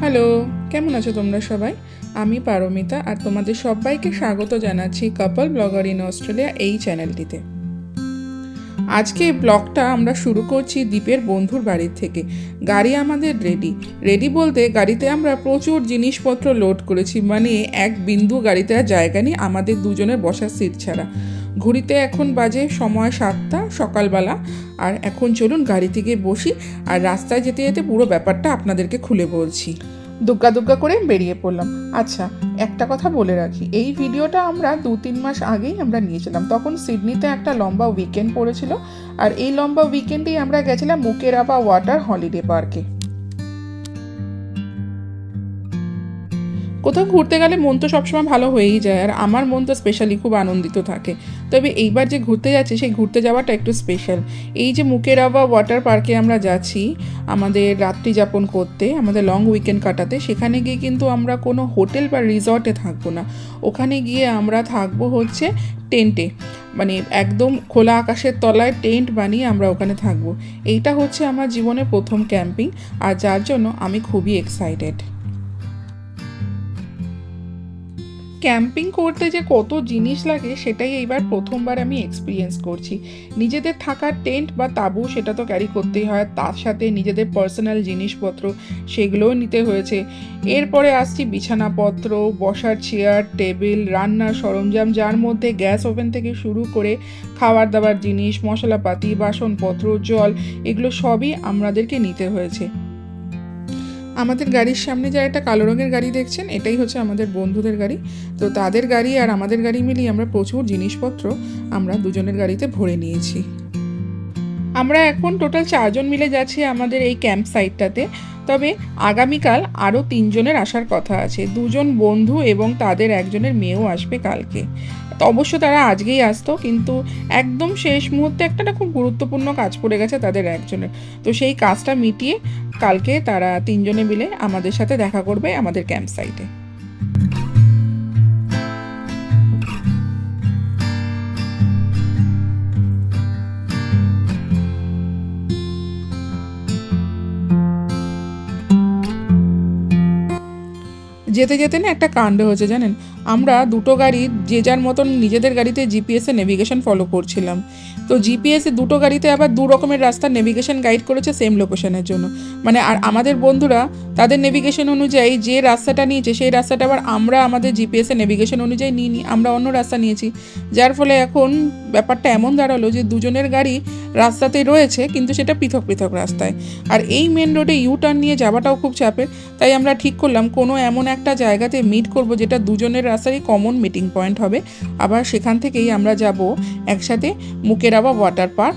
Hello কেমন আছো তোমরা সবাই? আমি পারমিতা আর তোমাদের সবাইকে স্বাগত জানাচ্ছি কাপল ব্লগার ইন অস্ট্রেলিয়া এই চ্যানেলটিতে। আজকে ব্লগটা আমরা শুরু করছি দ্বীপের বন্ধুর বাড়ির থেকে। গাড়ি আমাদের রেডি রেডি বলতে গাড়িতে আমরা প্রচুর জিনিসপত্র লোড করেছি মানে এক বিন্দু গাড়িতে আর জায়গা নেই, আমাদের দুজনের বসার সিট ছাড়া। ঘড়িতে এখন বাজে সময় সাতটা, সকালবেলা। আর এখন চলুন গাড়ি থেকে বসি, আর রাস্তায় যেতে যেতে পুরো ব্যাপারটা আপনাদেরকে খুলে বলছি। দুগ্গা দুগ্গা করে বেরিয়ে পড়লাম। আচ্ছা একটা কথা বলে রাখি। এই ভিডিওটা আমরা দু তিন মাস আগেই আমরা নিয়েছিলাম। তখন সিডনিতে একটা লম্বা উইকেন্ড পড়েছিল। আর এই লম্বা উইকেন্ডেই আমরা গেছিলাম মুকেরাবা ওয়াটার হলিডে পার্কে। কোথাও ঘুরতে গেলে মন তো সবসময় ভালো হয়েই যায়, আর আমার মন তো স্পেশালি খুব আনন্দিত থাকে। তবে এইবার যে ঘুরতে যাচ্ছি, সেই ঘুরতে যাওয়াটা একটু স্পেশাল এই যে মুকেরাবা ওয়াটার পার্কে আমরা যাচ্ছি, আমাদের রাত্রি যাপন করতে, আমাদের লং উইকেন্ড কাটাতে, সেখানে গিয়ে কিন্তু আমরা কোনো হোটেল বা রিসর্টে থাকব না। ওখানে গিয়ে আমরা থাকব হচ্ছে টেন্টে মানে একদম খোলা আকাশের তলায় টেন্ট বানিয়ে আমরা ওখানে থাকব। এইটা হচ্ছে আমার জীবনে প্রথম ক্যাম্পিং আর যার জন্য আমি খুবই এক্সাইটেড ক্যাম্পিং করতে যে কত জিনিস লাগে, সেটাই এইবার প্রথমবার আমি এক্সপিরিয়েন্স করছি। নিজেদের থাকার টেন্ট বা তাঁবু সেটা তো ক্যারি করতেই হয়, তার সাথে নিজেদের পার্সোনাল জিনিসপত্র সেগুলোও নিতে হয়েছে। এরপরে আসছি বিছানাপত্র, বসার চেয়ার টেবিল রান্নার সরঞ্জাম, যার মধ্যে গ্যাস ওভেন থেকে শুরু করে খাবার দাবার জিনিস, মশলাপাতি, বাসনপত্র, জল, এগুলো সবই আমাদেরকে নিতে হয়েছে। আমাদের গাড়ির সামনে যে একটা কালো রঙের গাড়ি দেখছেন, এটাই হচ্ছে আমাদের বন্ধুদের গাড়ি। তো তাদের গাড়ি আর আমাদের গাড়ি মিলিয়ে আমরা প্রচুর জিনিসপত্র আমরা দুজনের গাড়িতে ভরে নিয়েছি। আমরা এখন টোটাল চারজন মিলে যাচ্ছি আমাদের এই ক্যাম্প সাইটটাতে। তবে আগামীকাল আরও তিনজনের আসার কথা আছে। দুজন বন্ধু এবং তাদের একজনের মেয়েও আসবে কালকে। তো অবশ্য তারা আজকেই আসতো, কিন্তু একদম শেষ মুহূর্তে একটা খুব গুরুত্বপূর্ণ কাজ পড়ে গেছে তাদের একজনের। তো সেই কাজটা মিটিয়ে কালকে তারা তিনজনে মিলে আমাদের সাথে দেখা করবে আমাদের ক্যাম্প সাইটে। যেতে যেতে না একটা কাণ্ড হয়েছে, জানেন? আমরা দুটো গাড়ি যে যার মতন নিজেদের গাড়িতে জিপিএসে নেভিগেশন ফলো করছিলাম। তো জিপিএসে দুটো গাড়িতে আবার দু রকমের রাস্তার নেভিগেশন গাইড করেছে সেম লোকেশনের জন্য। মানে আর আমাদের বন্ধুরা তাদের নেভিগেশন অনুযায়ী যে রাস্তাটা নিয়েছে, সেই রাস্তাটা আবার আমরা আমাদের জিপিএসে নেভিগেশন অনুযায়ী নিয়ে নিই আমরা অন্য রাস্তা নিয়েছি। যার ফলে এখন ব্যাপারটা এমন দাঁড়াল যে দুজনের গাড়ি রাস্তাতেই রয়েছে, কিন্তু সেটা পৃথক পৃথক রাস্তায়। আর এই মেন রোডে ইউ টার্ন নিয়ে যাওয়াটাও খুব চাপের। তাই আমরা ঠিক করলাম কোনো এমন একটা জায়গাতে মিট করব যেটা দুজনের রাস্তারই কমন মিটিং পয়েন্ট হবে। আবার সেখান থেকেই আমরা যাব একসাথে মুকেরাবা ওয়াটার পার্ক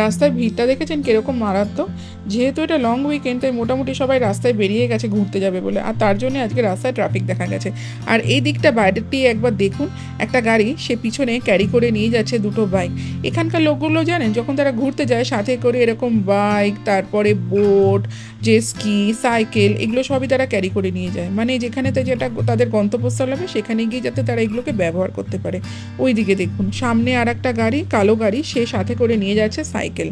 রাস্তার ভিড়টা দেখেছেন? কীরকম মারাত্মক। যেহেতু এটা লং উইকেন্ড তাই মোটামুটি সবাই রাস্তায় বেরিয়ে গেছে, ঘুরতে যাবে বলে। আর তার জন্য আজকে রাস্তায় ট্রাফিক দেখা গেছে। আর এই দিকটা বাইরের দিয়ে একবার দেখুন, একটা গাড়ি সে পিছনে ক্যারি করে নিয়ে যাচ্ছে দুটো বাইক এখানকার লোকগুলো জানেন, যখন তারা ঘুরতে যায়, সাথে করে এরকম বাইক তারপরে বোট যে স্কি সাইকেল এগুলো সবই তারা ক্যারি করে নিয়ে যায়। মানে যেখানে যেটা তাদের গন্তব্যস্থল হবে, সেখানে গিয়ে যাতে তারা এগুলোকে ব্যবহার করতে পারে। ওই দিকে দেখুন, সামনে আর একটা গাড়ি, কালো গাড়ি, সে সাথে করে নিয়ে যাচ্ছে সাইকেল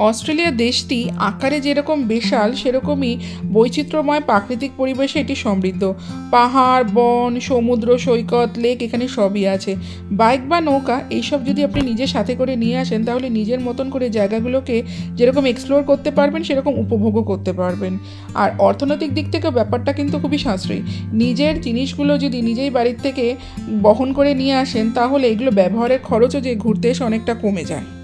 অস্ট্রেলিয়া দেশটি আকারে যেরকম বিশাল, সেরকমই বৈচিত্র্যময় প্রাকৃতিক পরিবেশে এটি সমৃদ্ধ। পাহাড়, বন, সমুদ্র, সৈকত, লেক এখানে সবই আছে। বাইক বা নৌকা, এইসব যদি আপনি নিজের সাথে করে নিয়ে আসেন, তাহলে নিজের মতন করে জায়গাগুলোকে যেরকম এক্সপ্লোর করতে পারবেন, সেরকম উপভোগও করতে পারবেন। আর অর্থনৈতিক দিক থেকে ব্যাপারটা কিন্তু খুবই সাশ্রয়ী। নিজের জিনিসগুলো যদি নিজেই বাড়ির থেকে বহন করে নিয়ে আসেন, তাহলে এগুলো ব্যবহারের খরচও যে ঘুরতে এসে অনেকটা কমে যায়।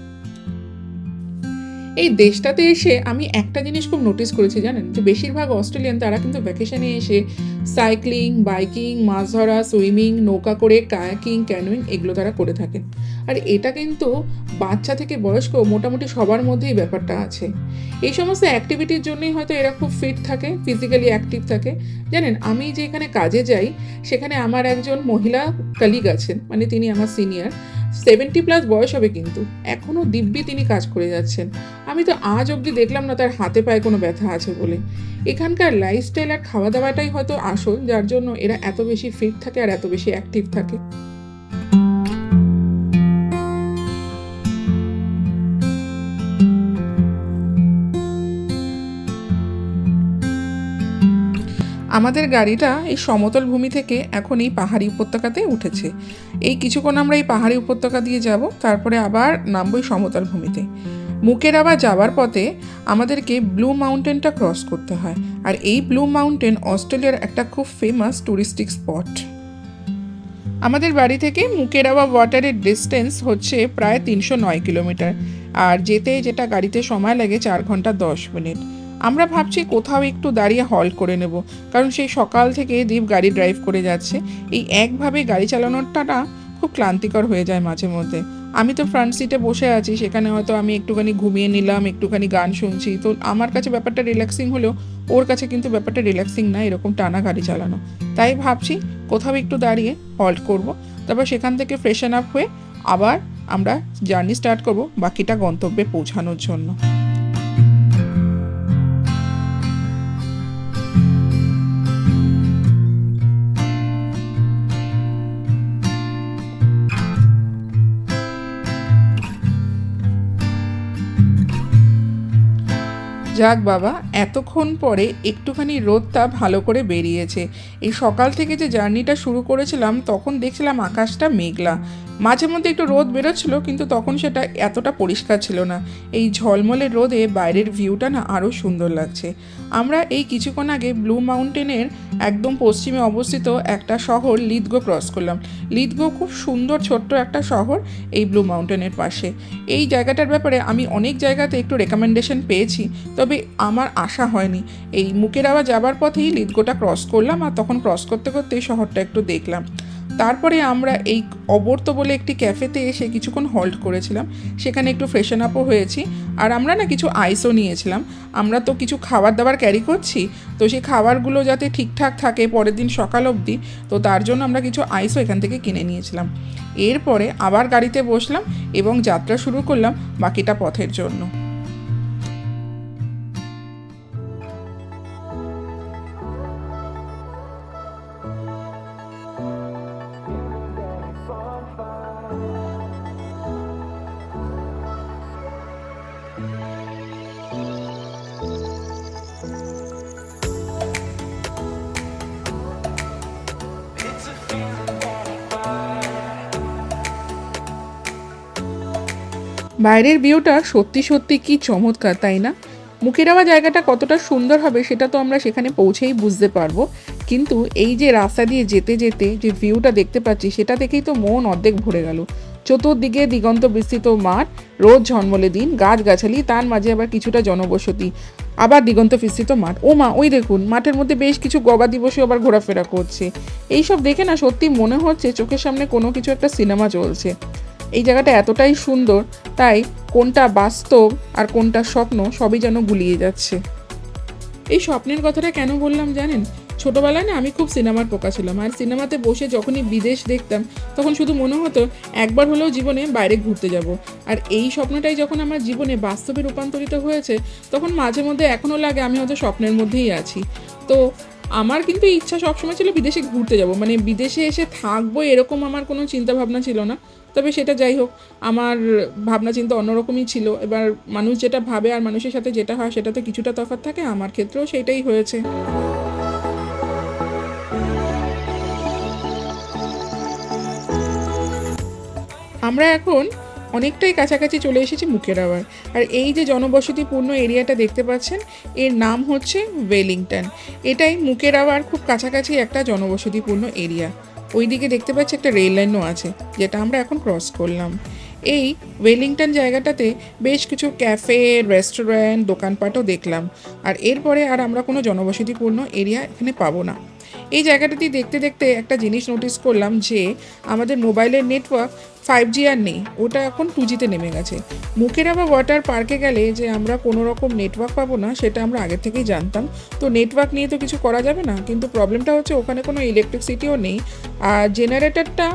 এই দেশটাতে এসে আমি একটা জিনিস খুব নোটিস করেছি জানেন? যে বেশিরভাগ অস্ট্রেলিয়ান তারা কিন্তু ভ্যাকেশনে এসে সাইক্লিং বাইকিং মাছ ধরা সুইমিং নৌকা করে কায়াকিং ক্যানোয়িং এগুলো তারা করে থাকেন। আর এটা কিন্তু বাচ্চা থেকে বয়স্ক মোটামুটি সবার মধ্যেই ব্যাপারটা আছে। এই সমস্ত অ্যাক্টিভিটির জন্যই হয়তো এরা খুব ফিট থাকে ফিজিক্যালি অ্যাক্টিভ থাকে। জানেন, আমি যে এখানে কাজে যাই, সেখানে আমার একজন মহিলা কালিগ আছেন মানে তিনি আমার সিনিয়র সেভেন্টি প্লাস বয়স হবে কিন্তু। এখনও দিব্যি তিনি কাজ করে যাচ্ছেন। আমি তো আজ অব্দি দেখলাম না তার হাতে পায়ে কোনো ব্যথা আছে বলে। এখানকার লাইফস্টাইল আর খাওয়া দাওয়াটাই হয়তো আসল, যার জন্য এরা এত বেশি ফিট থাকে আর এত বেশি অ্যাক্টিভ থাকে। আমাদের গাড়িটা এই সমতল ভূমি থেকে এখন এই পাহাড়ি উপত্যকাতে উঠেছে। এই কিছুক্ষণ আমরা এই পাহাড়ি উপত্যকা দিয়ে যাব, তারপরে আবার নামবো এই সমতল ভূমিতে। মুকের আবার যাওয়ার পথে আমাদেরকে ব্লু মাউন্টেনটা ক্রস করতে হয়, আর এই ব্লু মাউন্টেন অস্ট্রেলিয়ার একটা খুব ফেমাস টুরিস্টিক স্পট আমাদের বাড়ি থেকে মুকেরাওয়া ওয়াটারের ডিস্টেন্স হচ্ছে প্রায় তিনশো নয় কিলোমিটার, আর যেতে যেটা গাড়িতে সময় লাগে চার ঘণ্টা দশ মিনিট। আমরা ভাবছি কোথাও একটু দাঁড়িয়ে হল্ট করে নেব, কারণ সেই সকাল থেকে দীপ গাড়ি ড্রাইভ করে যাচ্ছে। এই একভাবে গাড়ি চালানোটাটা খুব ক্লান্তিকর হয়ে যায় মাঝে মধ্যে। আমি তো ফ্রন্ট সিটে বসে আছি, সেখানে হয়তো আমি একটুখানি ঘুমিয়ে নিলাম, একটুখানি গান শুনছি। তো আমার কাছে ব্যাপারটা রিল্যাক্সিং হলেও ওর কাছে কিন্তু ব্যাপারটা রিল্যাক্সিং না, এরকম টানা গাড়ি চালানো। তাই ভাবছি কোথাও একটু দাঁড়িয়ে হল্ট করব, তারপর সেখান থেকে ফ্রেশন আপ হয়ে আবার আমরা জার্নি স্টার্ট করব বাকিটা গন্তব্যে পৌঁছানোর জন্য। যাক বাবা, এতক্ষণ পরে একটুখানি রোদটা ভালো করে বেরিয়েছে। এই সকাল থেকে যে জার্নিটা শুরু করেছিলাম, তখন দেখছিলাম আকাশটা মেঘলা। মাঝে মধ্যে একটু রোদ বেরোচ্ছিল, কিন্তু তখন সেটা এতটা পরিষ্কার ছিল না। এই ঝলমলে রোদে বাইরের ভিউটা না আরও সুন্দর লাগছে। আমরা এই কিছুক্ষণ আগে ব্লু মাউন্টেনের একদম পশ্চিমে অবস্থিত একটা শহর লিদগো ক্রস করলাম। লিদগো খুব সুন্দর ছোট্ট একটা শহর এই ব্লু মাউন্টেনের পাশে। এই জায়গাটার ব্যাপারে আমি অনেক জায়গাতে একটু রেকমেন্ডেশন পেয়েছি, তবে আমার আশা হয়নি। এই মুকেরাওয়া যাবার পথেই লিদগোটা ক্রস করলাম আর তখন ক্রস করতে করতে শহরটা একটু দেখলাম। তারপরে আমরা এই অবর্ত বলে একটি ক্যাফেতে এসে কিছুক্ষণ হল্ট করেছিলাম। সেখানে একটু ফ্রেশন আপও হয়েছি। আর আমরা না কিছু আইসও নিয়েছিলাম। আমরা তো কিছু খাবার দাবার ক্যারি করছি। তো সেই খাবারগুলো যাতে ঠিকঠাক থাকে পরের দিন সকাল অবধি, তো তার জন্য আমরা কিছু আইসও এখান থেকে কিনে নিয়েছিলাম। এরপরে আবার গাড়িতে বসলাম এবং যাত্রা শুরু করলাম বাকিটা পথের জন্য। বাইরের ভিউটা সত্যি সত্যি কি চমৎকার, তাই না? মুখেরাওয়া জায়গাটা কতটা সুন্দর হবে সেটা তো আমরা সেখানে পৌঁছেই বুঝতে পারব। কিন্তু এই যে রাস্তা দিয়ে যেতে যেতে যে ভিউটা দেখতে পাচ্ছি, সেটা দেখেই তো মন অর্ধেক ভরে গেল। চতুর্দিকে দিগন্ত বিস্তৃত মাঠ, রোদ ঝলমলে দিন, গাছগাছালি, তার মাঝে আবার কিছুটা জনবসতি। আবার দিগন্ত বিস্তৃত মাঠ। ও মা, ওই দেখুন, মাঠের মধ্যে বেশ কিছু গবাদি পশু আবার ঘোরাফেরা করছে। এইসব দেখে না সত্যি মনে হচ্ছে চোখের সামনে কোনো কিছু একটা সিনেমা চলছে। এই জায়গাটা এতটাই সুন্দর, তাই কোনটা বাস্তব আর কোনটা স্বপ্ন সবই যেন গুলিয়ে যাচ্ছে। এই স্বপ্নের কথাটা কেন বললাম জানেন? ছোটোবেলায় না আমি খুব সিনেমার পোকা ছিলাম আর সিনেমাতে বসে যখনই বিদেশ দেখতাম, তখন শুধু মনে হতো একবার হলেও জীবনে বাইরে ঘুরতে যাব। আর এই স্বপ্নটাই যখন আমার জীবনে বাস্তবে রূপান্তরিত হয়েছে, তখন মাঝে মধ্যে এখনও লাগে আমি হয়তো স্বপ্নের মধ্যেই আছি। তো আমার কিন্তু ইচ্ছা সবসময় ছিল বিদেশে ঘুরতে যাব মানে বিদেশে এসে থাকব এরকম আমার কোনো চিন্তা ভাবনা ছিল না। তবে সেটা যাই হোক, আমার ভাবনা চিন্তা অন্যরকমই ছিল। এবার মানুষ যেটা ভাবে আর মানুষের সাথে যেটা হয় সেটাতে কিছুটা তফাৎ থাকে, আমার ক্ষেত্রেও সেটাই হয়েছে। আমরা এখন অনেকটাই কাছাকাছি চলে এসেছি মুকেরাওয়ার আর এই যে জনবসতিপূর্ণ এরিয়াটা দেখতে পাচ্ছেন, এর নাম হচ্ছে ওয়েলিংটন। এটাই মুকেরাওয়ার খুব কাছাকাছি একটা জনবসতিপূর্ণ এরিয়া। ওইদিকে দেখতে পাচ্ছি একটা রেল লাইনও আছে, যেটা আমরা এখন ক্রস করলাম। এই ওয়েলিংটন জায়গাটাতে বেশ কিছু ক্যাফে রেস্টুরেন্ট দোকানপাটও দেখলাম। আর এরপরে আর আমরা কোনো জনবসতিপূর্ণ এরিয়া এখানে পাবো না। এই জায়গাটাতে দেখতে দেখতে একটা জিনিস নোটিস করলাম যে আমাদের মোবাইলের নেটওয়ার্ক ফাইভ জি আর নেই, ওটা এখন টু জিতে নেমে গেছে। মুখের আবার ওয়াটার পার্কে গেলে যে আমরা কোনো রকম নেটওয়ার্ক পাবো না, সেটা আমরা আগে থেকেই জানতাম। তো নেটওয়ার্ক নিয়ে তো কিছু করা যাবে না, কিন্তু প্রবলেমটা হচ্ছে ওখানে কোনো ইলেকট্রিসিটিও নেই, আর জেনারেটরটা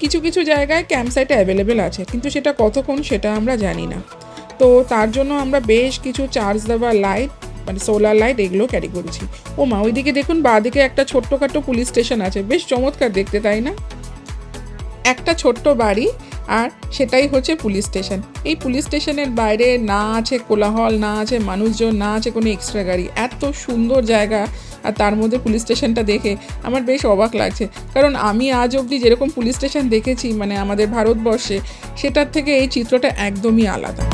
কিছু কিছু জায়গায় ক্যাম্প সাইটে অ্যাভেলেবেল আছে, কিন্তু সেটা কতক্ষণ সেটা আমরা জানি না। তো তার জন্য আমরা বেশ কিছু চার্জ দেওয়া লাইট মানে সোলার লাইট এগুলো ক্যারি করেছি। ও মা, ওইদিকে দেখুন, বাঁদিকে একটা ছোট্টখাটো পুলিশ স্টেশন আছে। বেশ চমৎকার দেখতে, তাই না? একটা ছোট্ট বাড়ি, আর সেটাই হচ্ছে পুলিশ স্টেশন। এই পুলিশ স্টেশনের বাইরে না আছে কোলাহল, না আছে মানুষজন, না আছে কোনো এক্সট্রা গাড়ি। এত সুন্দর জায়গা, আর তার মধ্যে পুলিশ স্টেশনটা দেখে আমার বেশ অবাক লাগছে। কারণ আমি আজ অবধি যেরকম পুলিশ স্টেশন দেখেছি মানে আমাদের ভারতবর্ষে, সেটার থেকে এই চিত্রটা একদমই আলাদা।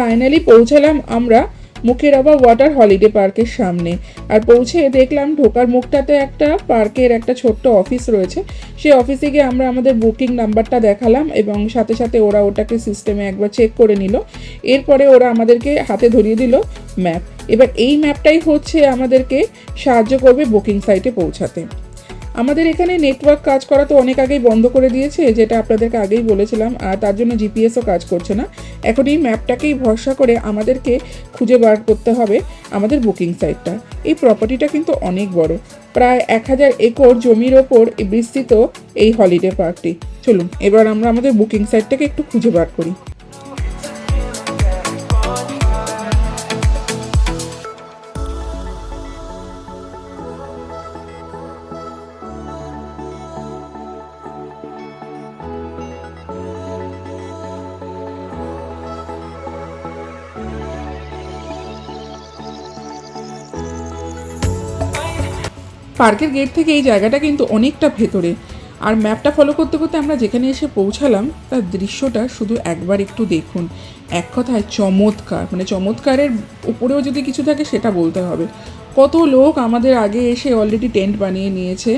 ফাইনালি পৌঁছালাম আমরা মুখিরাবা ওয়াটার হলিডে পার্কের সামনে। আর পৌঁছে দেখলাম ঢোকার মুখটাতে একটা পার্কের একটা ছোট্ট অফিস রয়েছে। সেই অফিসে গিয়ে আমরা আমাদের বুকিং নাম্বারটা দেখালাম এবং সাথে সাথে ওরা ওটাকে সিস্টেমে একবার চেক করে নিল। এরপরে ওরা আমাদেরকে হাতে ধরিয়ে দিল ম্যাপ এবার এই ম্যাপটাই হচ্ছে আমাদেরকে সাহায্য করবে বুকিং সাইটে পৌঁছাতে। আমাদের এখানে নেটওয়ার্ক কাজ করা তো অনেক আগেই বন্ধ করে দিয়েছে, যেটা আপনাদেরকে আগেই বলেছিলাম, আর তার জন্য জিপিএসও কাজ করছে না। এখন এই ম্যাপটাকেই ভরসা করে আমাদেরকে খুঁজে বার করতে হবে আমাদের বুকিং সাইটটা এই প্রপার্টিটা কিন্তু অনেক বড়, প্রায় এক হাজার একর জমির ওপর বিস্তৃত এই হলিডে পার্কটি চলুন, এবার আমরা আমাদের বুকিং সাইটটাকে একটু খুঁজে বার করি। পার্কের গেট থেকে এই জায়গাটা কিন্তু অনেকটা ভেতরে। আর ম্যাপটা ফলো করতে করতে আমরা যেখানে এসে পৌঁছালাম, তার দৃশ্যটা শুধু একবার একটু দেখুন। এক কথায় চমৎকার মানে চমৎকারের উপরেও যদি কিছু থাকে সেটা বলতে হবে। কত লোক আমাদের আগে এসে অলরেডি টেন্ট বানিয়ে নিয়েছে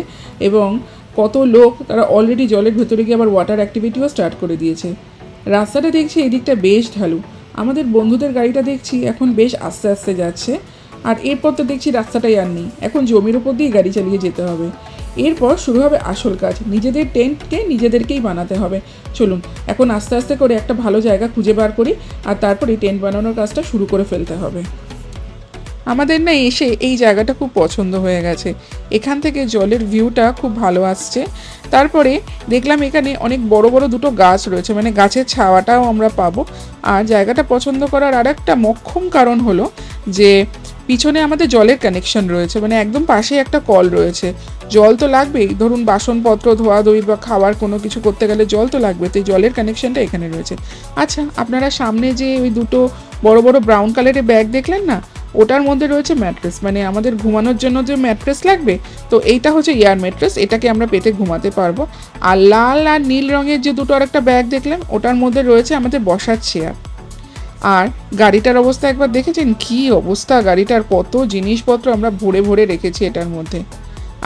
এবং কত লোক তারা অলরেডি জলের ভেতরে গিয়ে আবার ওয়াটার অ্যাক্টিভিটিও স্টার্ট করে দিয়েছে। রাস্তাটা দেখছি এদিকটা বেশ ঢালু। আমাদের বন্ধুদের গাড়িটা দেখছি এখন বেশ আস্তে আস্তে যাচ্ছে। আর এরপর তো দেখছি রাস্তাটাই আর নেই। এখন জমির উপর দিয়ে গাড়ি চালিয়ে যেতে হবে। এরপর শুরু হবে আসল কাজ। নিজেদের টেন্টকে নিজেদেরকেই বানাতে হবে। চলুন, এখন আস্তে আস্তে করে একটা ভালো জায়গা খুঁজে বার করি আর তারপরে টেন্ট বানানোর কাজটা শুরু করে ফেলতে হবে। আমাদের না এসে এই জায়গাটা খুব পছন্দ হয়ে গেছে। এখান থেকে জলের ভিউটা খুব ভালো আসছে। তারপরে দেখলাম এখানে অনেক বড় বড় দুটো গাছ রয়েছে। মানে গাছের ছাওয়াটাও আমরা পাবো। আর জায়গাটা পছন্দ করার আর একটা মক্ষম কারণ হলো যে পিছনে আমাদের জলের কানেকশন রয়েছে মানে একদম পাশেই একটা কল রয়েছে। জল তো লাগবেই, ধরুন বাসনপত্র ধোয়া ধুই বা খাবার কোনো কিছু করতে গেলে জল তো লাগবে, তো এই জলের কানেকশনটা এখানে রয়েছে। আচ্ছা আপনারা সামনে যে ওই দুটো বড় বড় ব্রাউন কালারের ব্যাগ দেখলেন না? ওটার মধ্যে রয়েছে ম্যাট্রেস মানে আমাদের ঘুমানোর জন্য যে ম্যাট্রেস লাগবে, তো এইটা হচ্ছে এয়ার ম্যাট্রেস এটাকে আমরা পেতে ঘুমাতে পারব। আর লাল আর নীল রঙের যে দুটো আর একটা ব্যাগ দেখলেন, ওটার মধ্যে রয়েছে আমাদের বসার চেয়ার আর গাড়িটার অবস্থা একবার দেখেছেন? কি অবস্থা গাড়িটার? কত জিনিসপত্র আমরা ভরে ভরে রেখেছি এটার মধ্যে।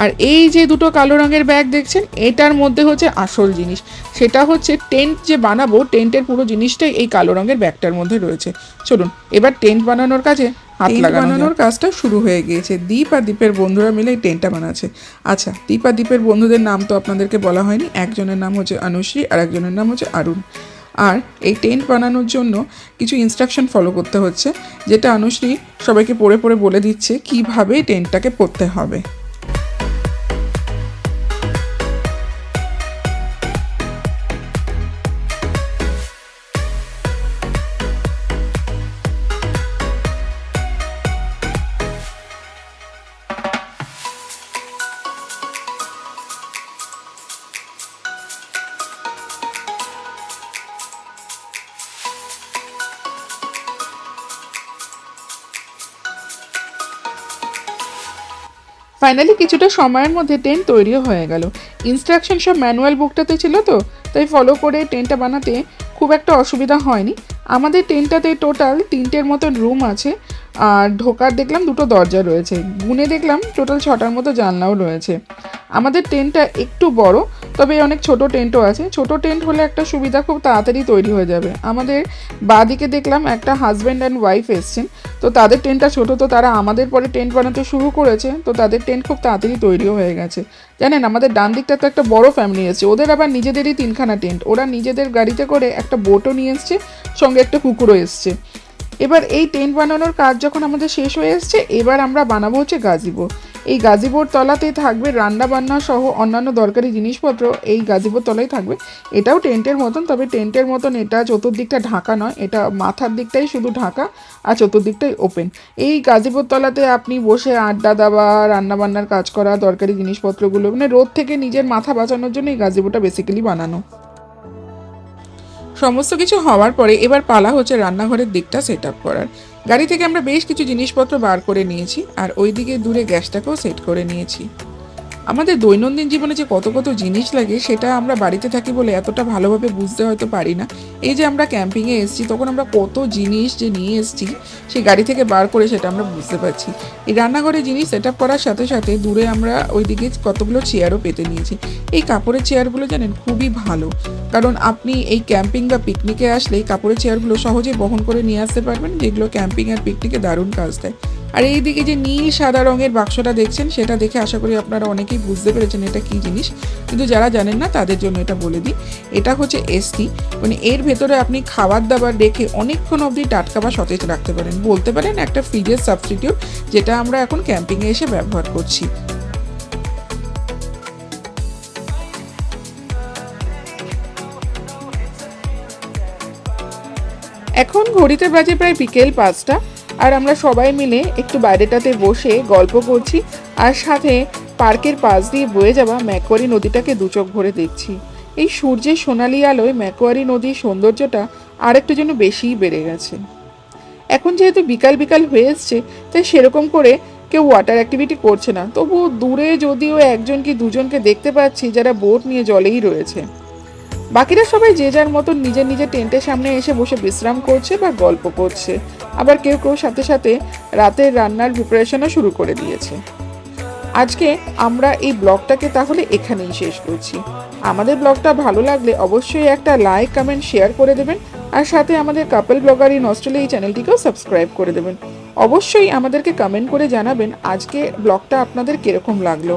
আর এই যে দুটো কালো রঙের ব্যাগ দেখছেন এটার মধ্যে হচ্ছে আসল জিনিস। সেটা হচ্ছে টেন্ট যে বানাবো টেন্টের পুরো জিনিসটাই এই কালো রঙের ব্যাগটার মধ্যে রয়েছে। চলুন এবার টেন্ট বানানোর কাজে হাত লাগানোর কাজটা শুরু হয়ে গিয়েছে। দীপ আর দ্বীপের বন্ধুরা মিলে এই টেন্টটা বানাচ্ছে। আচ্ছা দীপ আর দ্বীপের বন্ধুদের নাম তো আপনাদেরকে বলা হয়নি। একজনের নাম হচ্ছে অনুশ্রী আর একজনের নাম হচ্ছে আরুণ। আর এই টেন্ট বানানোর জন্য কিছু ইনস্ট্রাকশন ফলো করতে হচ্ছে, যেটা অনুশ্রী সবাইকে পড়ে পড়ে বলে দিচ্ছে কীভাবে টেন্টটাকে পড়তে হবে। ফাইনালি কিছুটা সময়ের মধ্যে টেন্ট তৈরিও হয়ে গেল। ইনস্ট্রাকশন সব ম্যানুয়াল বুকটাতে ছিল তো, তাই ফলো করে টেন্টটা বানাতে খুব একটা অসুবিধা হয়নি। আমাদের টেন্টটাতে টোটাল তিনটের মতন রুম আছে, আর ঢোকার দেখলাম দুটো দরজা রয়েছে। গুনে দেখলাম টোটাল ছটার মতো জানলাও রয়েছে। আমাদের টেন্টটা একটু বড় তবে অনেক ছোট টেন্টও আছে। ছোট টেন্ট হলে একটা সুবিধা খুব তাড়াতাড়ি তৈরি হয়ে যাবে। আমাদের বাদিকে দেখলাম একটা হাজব্যান্ড অ্যান্ড ওয়াইফ এসছেন। তো তাদের টেন্টটা ছোট, তো তারা আমাদের পরে টেন্ট বানাতে শুরু করেছে। তো তাদের টেন্ট খুব তাড়াতাড়ি তৈরিও হয়ে গেছে। জানেন, আমাদের ডান দিকটা তো একটা বড় ফ্যামিলি এসছে। ওদের আবার নিজেদেরই তিনখানা টেন্ট। ওরা নিজেদের গাড়িতে করে একটা বোটও নিয়ে এসছে, সঙ্গে একটা কুকুরও এসছে। এবার এই টেন্ট বানানোর কাজ যখন আমাদের শেষ হয়ে এসছে, এবার আমরা বানাবো হচ্ছে গাজিবো এই গাজিবোর তলাতেই থাকবে রান্না বান্না সহ অন্যান্য দরকারি জিনিসপত্র। এই গাজিবোর তলায় থাকবে। এটাও টেন্টের মতন, তবে টেন্টের মতন এটা চতুর্দিকটা ঢাকা নয়, এটা মাথার দিকটাই শুধু ঢাকা আর চতুর্দিকটাই ওপেন এই গাজিবোর তলাতে আপনি বসে আড্ডা দেওয়া রান্না বান্নার কাজ করা, দরকারি জিনিসপত্রগুলো মানে রোদ থেকে নিজের মাথা বাঁচানোর জন্য এই গাজীপুরটা বেসিক্যালি বানানো। সমস্ত কিছু হওয়ার পরে এবার পালা হচ্ছে রান্নাঘরের দিকটা সেট আপ করার। গাড়ি থেকে আমরা বেশ কিছু জিনিসপত্র বার করে নিয়েছি, আর ওইদিকে দূরে গ্যাসটাকেও সেট করে নিয়েছি। আমাদের দৈনন্দিন জীবনে যে কত কত জিনিস লাগে, সেটা আমরা বাড়িতে থাকি বলে এতটা ভালোভাবে বুঝতে হয়তো পারি না। এই যে আমরা ক্যাম্পিংয়ে এসেছি, তখন আমরা কত জিনিস যে নিয়ে এসেছি, সেই গাড়ি থেকে বার করে সেটা আমরা বুঝতে পারছি। এই রান্নাঘরে জিনিস সেট করার সাথে সাথে দূরে আমরা ওইদিকে কতগুলো চেয়ারও পেতে নিয়েছি। এই কাপড়ের চেয়ারগুলো জানেন খুবই ভালো। কারণ আপনি এই ক্যাম্পিং বা পিকনিকে আসলে এই কাপড়ের চেয়ারগুলো সহজেই বহন করে নিয়ে আসতে পারবেন, যেগুলো ক্যাম্পিং আর পিকনিকে দারুণ কাজ দেয়। আর এইদিকে যে নীল সাদা রঙের বাক্সটা দেখছেন, সেটা দেখে আশা করি আপনারা অনেকেই বুঝতে পেরেছেন এটা কী জিনিস। কিন্তু যারা জানেন না, তাদের জন্য এটা বলে দিই। এটা হচ্ছে এসটি। মানে এর ভেতরে আপনি খাবার দাবার রেখে অনেকক্ষণ অবধি টাটকা বা সতেজ রাখতে পারেন। বলতে পারেন একটা ফ্রিজের সাবস্টিটিউট যেটা আমরা এখন ক্যাম্পিংয়ে এসে ব্যবহার করছি। এখন ঘড়িতে বাজে প্রায় বিকেল পাঁচটা। আর আমরা সবাই মিলে একটু বাইরেটাতে বসে গল্প করছি, আর সাথে পার্কের পাশ দিয়ে বয়ে যাওয়া ম্যাকোয়ারি নদীটাকে দুচোখ ভরে দেখছি। এই সূর্যের সোনালি আলোয় ম্যাকোয়ারি নদীর সৌন্দর্যটা আরেকটু যেন বেশিই বেড়ে গেছে। এখন যেহেতু বিকাল বিকাল হয়ে এসছে, তাই সেরকম করে কেউ ওয়াটার অ্যাক্টিভিটি করছে না। তবু দূরে যদিও একজন কি দুজনকে দেখতে পাচ্ছি যারা বোট নিয়ে জলেই রয়েছে। বাকিরা সবাই যে যার মতন নিজের নিজের টেন্টের সামনে এসে বসে বিশ্রাম করছে বা গল্প করছে। আবার কেউ কেউ সাথে সাথে রাতের রান্নার প্রিপারেশনও শুরু করে দিয়েছে। আজকে আমরা এই ব্লগটাকে তাহলে এখানেই শেষ করছি। আমাদের ব্লগটা ভালো লাগলে অবশ্যই একটা লাইক কমেন্ট শেয়ার করে দেবেন। আর সাথে আমাদের কাপল ব্লগার ইন অস্ট্রেলিয়া এই চ্যানেলটিকেও সাবস্ক্রাইব করে দেবেন। অবশ্যই আমাদেরকে কমেন্ট করে জানাবেন আজকে ব্লগটা আপনাদের কীরকম লাগল।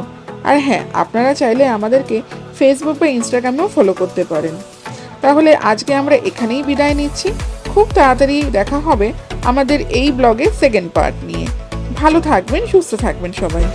আর হ্যাঁ আপনারা চাইলে আমাদেরকে ফেসবুক বা ইনস্টাগ্রামেও ফলো করতে পারেন। তাহলে আজকে আমরা এখানেই বিদায় নিচ্ছি। খুব তাড়াতাড়ি দেখা হবে আমাদের এই ব্লগের সেকেন্ড পার্ট নিয়ে। ভালো থাকবেন, সুস্থ থাকবেন সবাই।